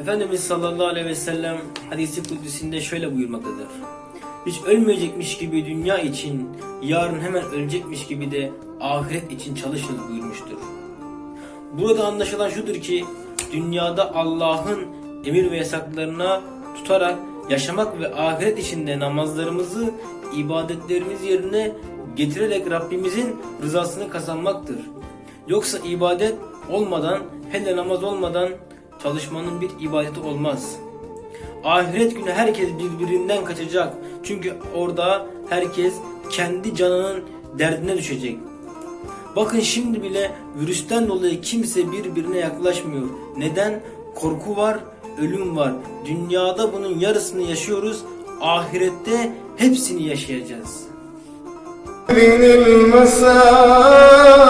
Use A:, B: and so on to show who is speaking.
A: Efendimiz sallallahu aleyhi ve sellem hadisi kudüsünde şöyle buyurmaktadır. Hiç ölmeyecekmiş gibi dünya için, yarın hemen ölecekmiş gibi de ahiret için çalışınız buyurmuştur. Burada anlaşılan şudur ki, dünyada Allah'ın emir ve yasaklarına tutarak yaşamak ve ahiret içinde namazlarımızı, ibadetlerimiz yerine getirerek Rabbimizin rızasını kazanmaktır. Yoksa ibadet olmadan, hele namaz olmadan çalışmanın bir ibadeti olmaz. Ahiret günü herkes birbirinden kaçacak. Çünkü orada herkes kendi canının derdine düşecek. Bakın şimdi bile virüsten dolayı kimse birbirine yaklaşmıyor. Neden? Korku var, ölüm var. Dünyada bunun yarısını yaşıyoruz. Ahirette hepsini yaşayacağız.
B: Benim masal